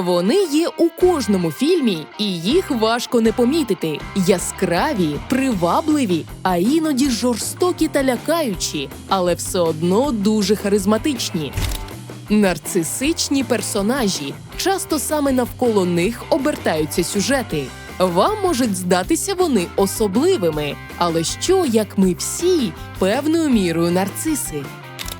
Вони є у кожному фільмі, і їх важко не помітити. Яскраві, привабливі, а іноді жорстокі та лякаючі, але все одно дуже харизматичні. Нарцисичні персонажі. Часто саме навколо них обертаються сюжети. Вам можуть здатися вони особливими, але що, як ми всі, певною мірою нарциси?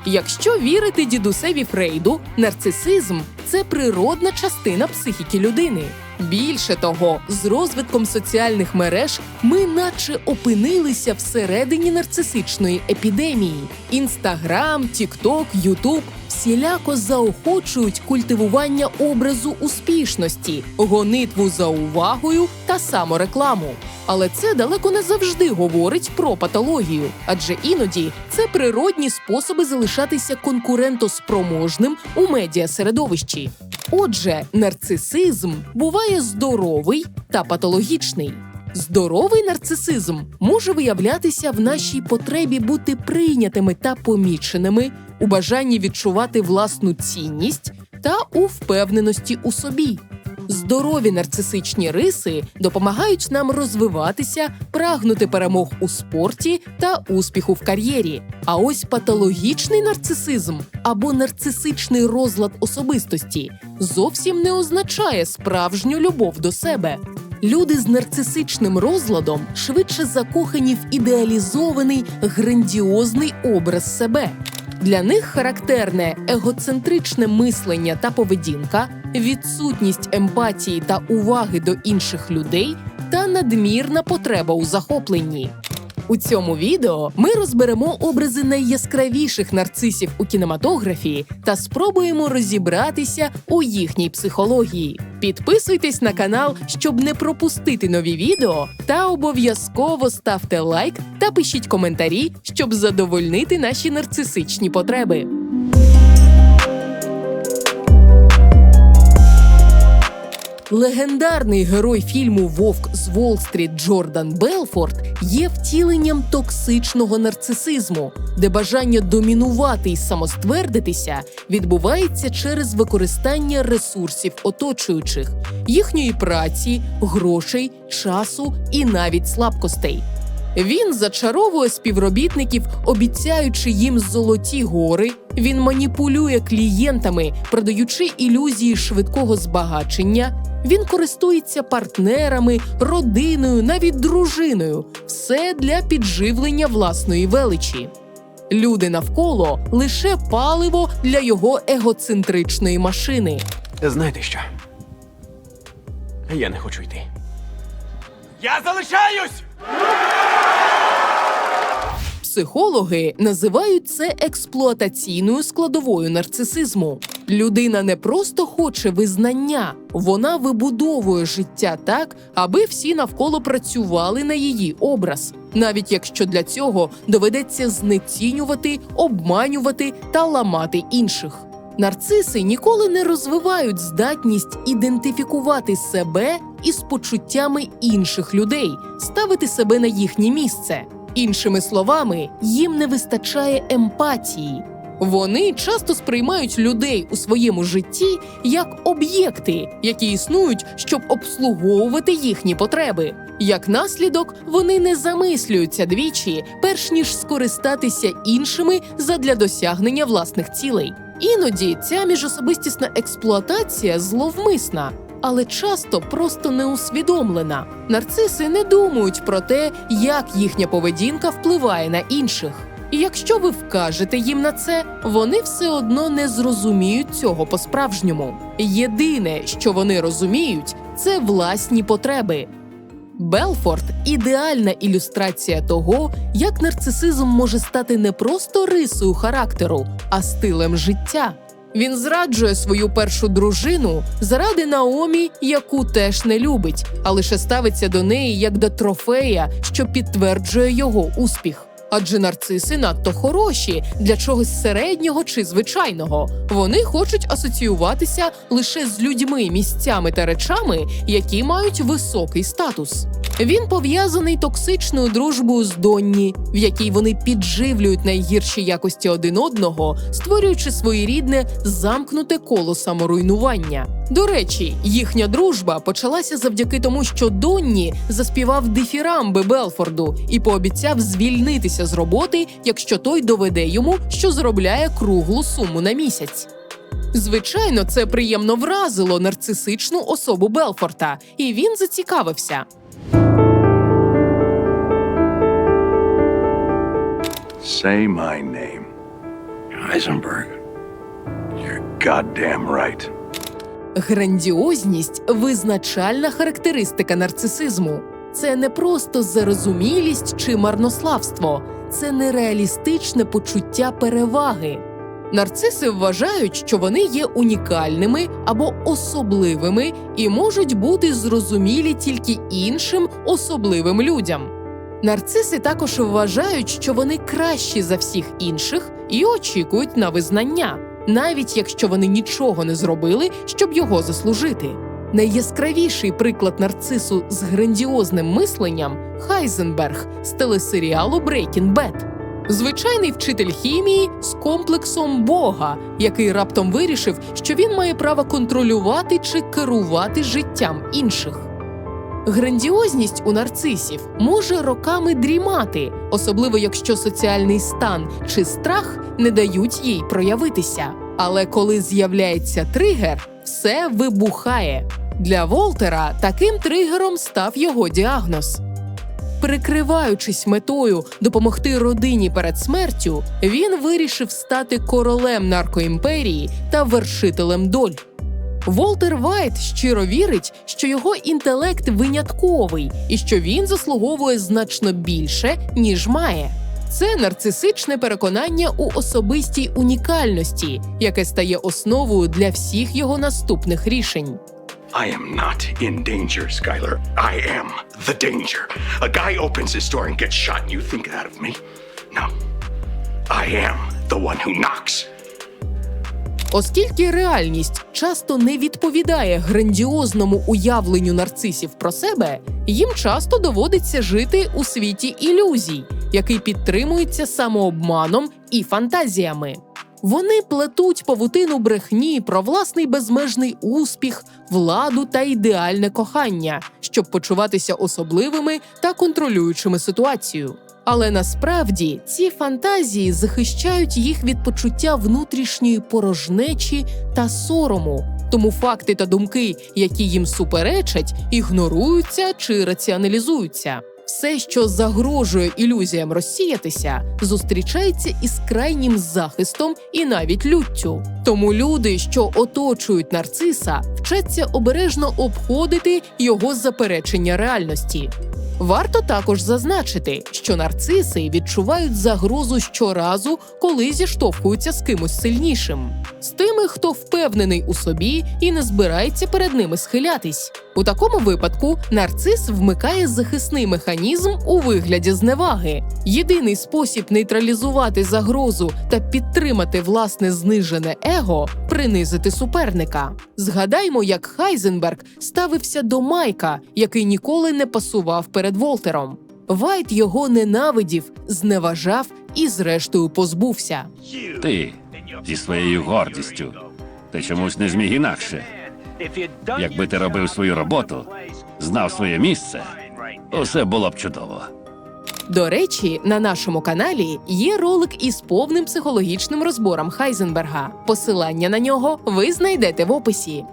Якщо вірити дідусеві Фрейду, нарцисизм це природна частина психіки людини. Більше того, з розвитком соціальних мереж ми наче опинилися всередині нарцисичної епідемії. Інстаграм, Тікток, Ютуб всіляко заохочують культивування образу успішності, гонитву за увагою та саморекламу. Але це далеко не завжди говорить про патологію, адже іноді це природні способи залишатися конкурентоспроможним у медіасередовищі. Отже, нарцисизм буває здоровий та патологічний. Здоровий нарцисизм може виявлятися в нашій потребі бути прийнятими та поміченими, у бажанні відчувати власну цінність та у впевненості у собі. Здорові нарцисичні риси допомагають нам розвиватися, прагнути перемог у спорті та успіху в кар'єрі. А ось патологічний нарцисизм або нарцисичний розлад особистості зовсім не означає справжню любов до себе. Люди з нарцисичним розладом швидше закохані в ідеалізований грандіозний образ себе. Для них характерне егоцентричне мислення та поведінка, відсутність емпатії та уваги до інших людей та надмірна потреба у захопленні. У цьому відео ми розберемо образи найяскравіших нарцисів у кінематографії та спробуємо розібратися у їхній психології. Підписуйтесь на канал, щоб не пропустити нові відео, та обов'язково ставте лайк та пишіть коментарі, щоб задовольнити наші нарцисичні потреби. Легендарний герой фільму Вовк з Уолл-стріт Джордан Белфорд є втіленням токсичного нарцисизму, де бажання домінувати і самоствердитися відбувається через використання ресурсів оточуючих, їхньої праці, грошей, часу і навіть слабкостей. Він зачаровує співробітників, обіцяючи їм золоті гори. Він маніпулює клієнтами, продаючи ілюзії швидкого збагачення. Він користується партнерами, родиною, навіть дружиною. Все для підживлення власної величі. Люди навколо лише паливо для його егоцентричної машини. Знаєте що? Я не хочу йти. Я залишаюсь! Психологи називають це експлуатаційною складовою нарцисизму. Людина не просто хоче визнання, вона вибудовує життя так, аби всі навколо працювали на її образ, навіть якщо для цього доведеться знецінювати, обманювати та ламати інших. Нарциси ніколи не розвивають здатність ідентифікувати себе із почуттями інших людей, ставити себе на їхнє місце. Іншими словами, їм не вистачає емпатії. Вони часто сприймають людей у своєму житті як об'єкти, які існують, щоб обслуговувати їхні потреби. Як наслідок, вони не замислюються двічі, перш ніж скористатися іншими задля досягнення власних цілей. Іноді ця міжособистісна експлуатація зловмисна, але часто просто неусвідомлена. Нарциси не думають про те, як їхня поведінка впливає на інших. І якщо ви вкажете їм на це, вони все одно не зрозуміють цього по-справжньому. Єдине, що вони розуміють, це власні потреби. Белфорд ідеальна ілюстрація того, як нарцисизм може стати не просто рисою характеру, а стилем життя. Він зраджує свою першу дружину заради Наомі, яку теж не любить, а лише ставиться до неї як до трофея, що підтверджує його успіх. Адже нарциси надто хороші для чогось середнього чи звичайного. Вони хочуть асоціюватися лише з людьми, місцями та речами, які мають високий статус. Він пов'язаний токсичною дружбою з Донні, в якій вони підживлюють найгірші якості один одного, створюючи своєрідне замкнуте коло саморуйнування. До речі, їхня дружба почалася завдяки тому, що Донні заспівав дифірамби Белфорду і пообіцяв звільнитися з роботи, якщо той доведе йому, що заробляє круглу суму на місяць. Звичайно, це приємно вразило нарцисичну особу Белфорта, і він зацікавився. Say my name. Heisenberg. You're goddamn right. Грандіозність визначальна характеристика нарцисизму. Це не просто зарозумілість чи марнославство, це нереалістичне почуття переваги. Нарциси вважають, що вони є унікальними або особливими і можуть бути зрозумілі тільки іншим особливим людям. Нарциси також вважають, що вони кращі за всіх інших і очікують на визнання, навіть якщо вони нічого не зробили, щоб його заслужити. Найяскравіший приклад нарцису з грандіозним мисленням Хайзенберг з телесеріалу Breaking Bad. Звичайний вчитель хімії з комплексом Бога, який раптом вирішив, що він має право контролювати чи керувати життям інших. Грандіозність у нарцисів може роками дрімати, особливо якщо соціальний стан чи страх не дають їй проявитися. Але коли з'являється тригер, все вибухає. Для Волтера таким тригером став його діагноз. Прикриваючись метою допомогти родині перед смертю, він вирішив стати королем наркоімперії та вершителем доль. Волтер Вайт щиро вірить, що його інтелект винятковий і що він заслуговує значно більше, ніж має. Це нарцисичне переконання у особистій унікальності, яке стає основою для всіх його наступних рішень. I am not in danger, Skylar. I am the danger. A guy opens his door and gets shot, and you think that of me? No. I am the one who knocks. Оскільки реальність часто не відповідає грандіозному уявленню нарцисів про себе, їм часто доводиться жити у світі ілюзій, який підтримується самообманом і фантазіями. Вони плетуть павутину брехні про власний безмежний успіх, владу та ідеальне кохання, щоб почуватися особливими та контролюючими ситуацію. Але насправді ці фантазії захищають їх від почуття внутрішньої порожнечі та сорому. Тому факти та думки, які їм суперечать, ігноруються чи раціоналізуються. Все, що загрожує ілюзіям розсіятися, зустрічається із крайнім захистом і навіть люттю. Тому люди, що оточують нарциса, вчаться обережно обходити його заперечення реальності. Варто також зазначити, що нарциси відчувають загрозу щоразу, коли зіштовхуються з кимось сильнішим, з тими, хто впевнений у собі і не збирається перед ними схилятись. У такому випадку нарцис вмикає захисний механізм у вигляді зневаги. Єдиний спосіб нейтралізувати загрозу та підтримати власне знижене его принизити суперника. Згадаймо, як Хайзенберг ставився до Майка, який ніколи не пасував перед Волтером. Вайт його ненавидів, зневажав і, зрештою, позбувся. Ти зі своєю гордістю. Ти чомусь не зміг інакше. Якби ти робив свою роботу, знав своє місце, усе було б чудово. До речі, на нашому каналі є ролик із повним психологічним розбором Хайзенберга. Посилання на нього ви знайдете в описі.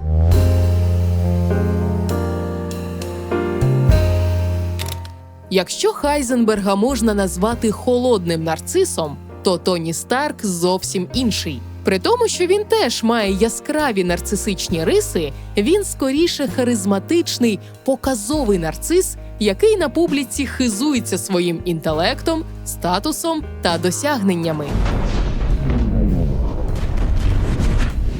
Якщо Хайзенберга можна назвати холодним нарцисом, то Тоні Старк зовсім інший. При тому, що він теж має яскраві нарцисичні риси, він скоріше харизматичний, показовий нарцис, який на публіці хизується своїм інтелектом, статусом та досягненнями.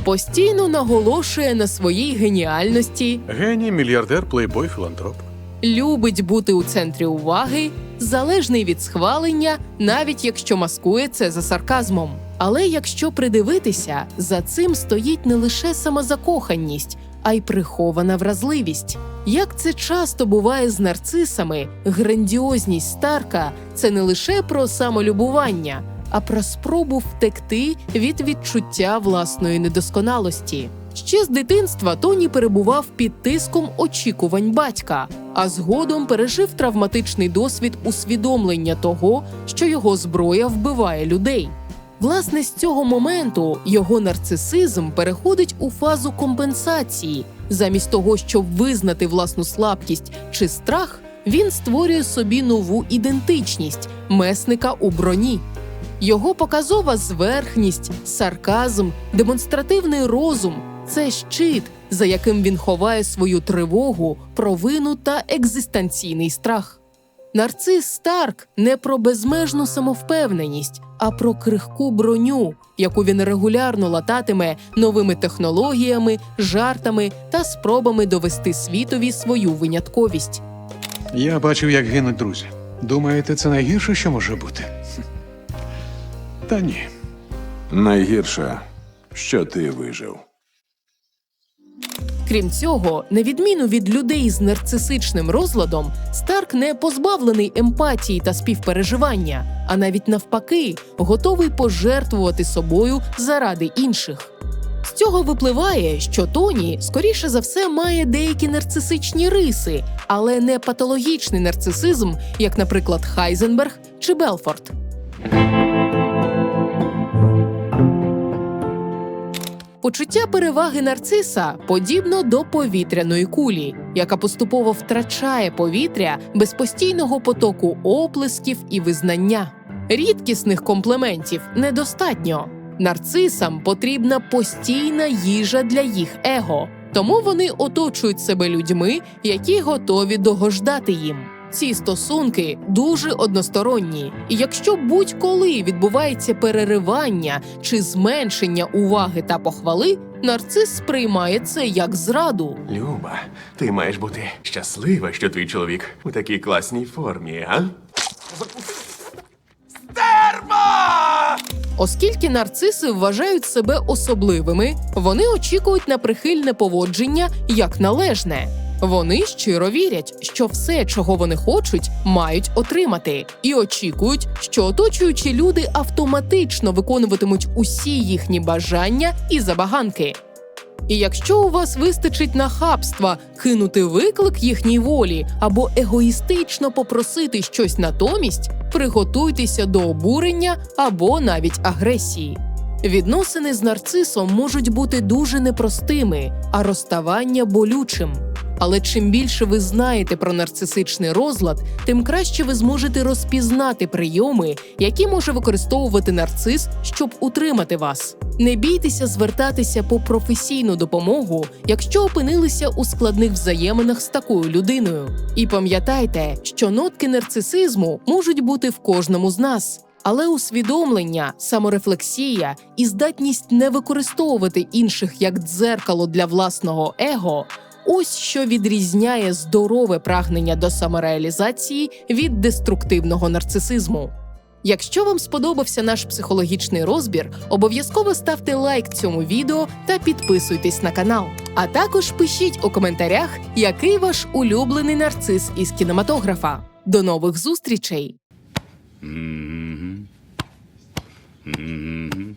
Постійно наголошує на своїй геніальності, Геній, мільярдер, плейбой, філантроп. Любить бути у центрі уваги, залежний від схвалення, навіть якщо маскує це за сарказмом. Але якщо придивитися, за цим стоїть не лише самозакоханість, а й прихована вразливість. Як це часто буває з нарцисами, грандіозність Старка це не лише про самолюбування, а про спробу втекти від відчуття власної недосконалості. Ще з дитинства Тоні перебував під тиском очікувань батька, а згодом пережив травматичний досвід усвідомлення того, що його зброя вбиває людей. Власне, з цього моменту його нарцисизм переходить у фазу компенсації. Замість того, щоб визнати власну слабкість чи страх, він створює собі нову ідентичність месника у броні. Його показова зверхність, сарказм, демонстративний розум це щит, за яким він ховає свою тривогу, провину та екзистенційний страх. Нарцис Старк не про безмежну самовпевненість, а про крихку броню, яку він регулярно лататиме новими технологіями, жартами та спробами довести світові свою винятковість. Я бачив, як гинуть друзі. Думаєте, це найгірше, що може бути? Та ні. Найгірше, що ти вижив. Крім цього, на відміну від людей з нарцисичним розладом, Старк не позбавлений емпатії та співпереживання, а навіть навпаки, готовий пожертвувати собою заради інших. З цього випливає, що Тоні, скоріше за все, має деякі нарцисичні риси, але не патологічний нарцисизм, як, наприклад, Хайзенберг чи Белфорд. Почуття переваги нарциса подібно до повітряної кулі, яка поступово втрачає повітря без постійного потоку оплесків і визнання. Рідкісних комплементів недостатньо. Нарцисам потрібна постійна їжа для їх его, тому вони оточують себе людьми, які готові догождати їм. Ці стосунки дуже односторонні, і якщо будь-коли відбувається переривання чи зменшення уваги та похвали, нарцис сприймає це як зраду. Люба, ти маєш бути щаслива, що твій чоловік у такій класній формі, а? Стерва! Оскільки нарциси вважають себе особливими, вони очікують на прихильне поводження як належне. Вони щиро вірять, що все, чого вони хочуть, мають отримати, і очікують, що оточуючі люди автоматично виконуватимуть усі їхні бажання і забаганки. І якщо у вас вистачить нахабства кинути виклик їхній волі або егоїстично попросити щось натомість, приготуйтеся до обурення або навіть агресії. Відносини з нарцисом можуть бути дуже непростими, а розставання болючим. Але чим більше ви знаєте про нарцисичний розлад, тим краще ви зможете розпізнати прийоми, які може використовувати нарцис, щоб утримати вас. Не бійтеся звертатися по професійну допомогу, якщо опинилися у складних взаєминах з такою людиною. І пам'ятайте, що нотки нарцисизму можуть бути в кожному з нас. Але усвідомлення, саморефлексія і здатність не використовувати інших як дзеркало для власного его ось що відрізняє здорове прагнення до самореалізації від деструктивного нарцисизму. Якщо вам сподобався наш психологічний розбір, обов'язково ставте лайк цьому відео та підписуйтесь на канал. А також пишіть у коментарях, який ваш улюблений нарцис із кінематографа. До нових зустрічей! Мгм. Мгм.